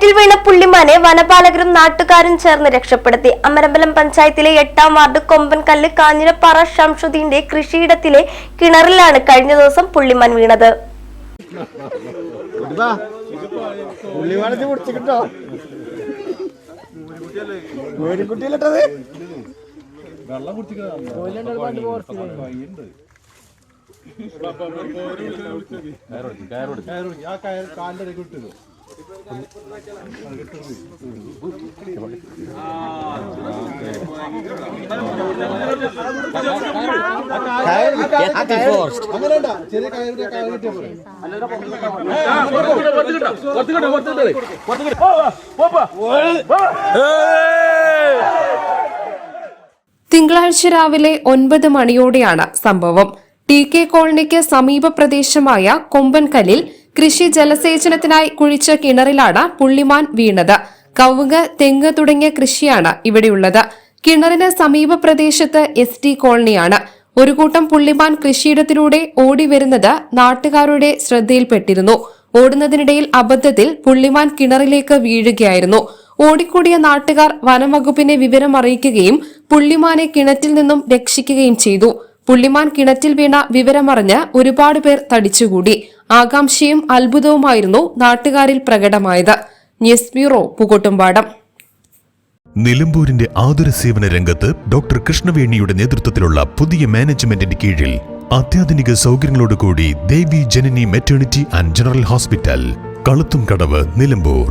കിണറ്റിൽ വീണ പുള്ളിമാനെ വനപാലകരും നാട്ടുകാരും ചേർന്ന് രക്ഷപ്പെടുത്തി. അമരമ്പലം പഞ്ചായത്തിലെ എട്ടാം വാർഡ് കൊമ്പൻകല്ല് കാഞ്ഞിരപ്പാറ ഷംഷുദ്ദീന്റെ കൃഷിയിടത്തിലെ കിണറിലാണ് കഴിഞ്ഞ ദിവസം പുള്ളിമാൻ വീണത്. പുള്ളിവാണത്തി പിടിച്ചിട്ടോ ആ കയർ ചെറിയ ഇടയ്ക്ക് പോലെ തിങ്കളാഴ്ച രാവിലെ ഒൻപത് മണിയോടെയാണ് സംഭവം. ടി കെ കോളനിക്ക് സമീപ പ്രദേശമായ കൊമ്പൻകല്ലിൽ കൃഷി ജലസേചനത്തിനായി കുഴിച്ച കിണറിലാണ് പുള്ളിമാൻ വീണത്. കവുങ്ങ് തെങ്ങ് തുടങ്ങിയ കൃഷിയാണ് ഇവിടെയുള്ളത്. കിണറിന് സമീപ പ്രദേശത്ത് എസ് ടി കോളനിയാണ്. ഒരു കൂട്ടം പുള്ളിമാൻ കൃഷിയിടത്തിലൂടെ ഓടി വരുന്നത് നാട്ടുകാരുടെ ശ്രദ്ധയിൽപ്പെട്ടിരുന്നു. ഓടുന്നതിനിടയിൽ അബദ്ധത്തിൽ പുള്ളിമാൻ കിണറിലേക്ക് വീഴുകയായിരുന്നു. ഓടിക്കൂടിയ നാട്ടുകാർ വനംവകുപ്പിനെ വിവരം അറിയിക്കുകയും പുള്ളിമാനെ കിണറ്റിൽ നിന്നും രക്ഷിക്കുകയും ചെയ്തു. പുള്ളിമാൻ കിണറ്റിൽ വീണ വിവരമറിഞ്ഞ് ഒരുപാട് പേർ തടിച്ചുകൂടി. ആകാംക്ഷയും അത്ഭുതവുമായിരുന്നു നാട്ടുകാരിൽ പ്രകടമായത്. ന്യൂസ് ബ്യൂറോ പുകോട്ടുംപാടം നിലമ്പൂരിന്റെ ആതുര സേവന രംഗത്ത് ഡോക്ടർ കൃഷ്ണവേണിയുടെ നേതൃത്വത്തിലുള്ള പുതിയ മാനേജ്മെന്റിന്റെ കീഴിൽ അത്യാധുനിക സൗകര്യങ്ങളോടുകൂടി Devi Janani maternity and general hospital Kaluthumkadavu Nilambur.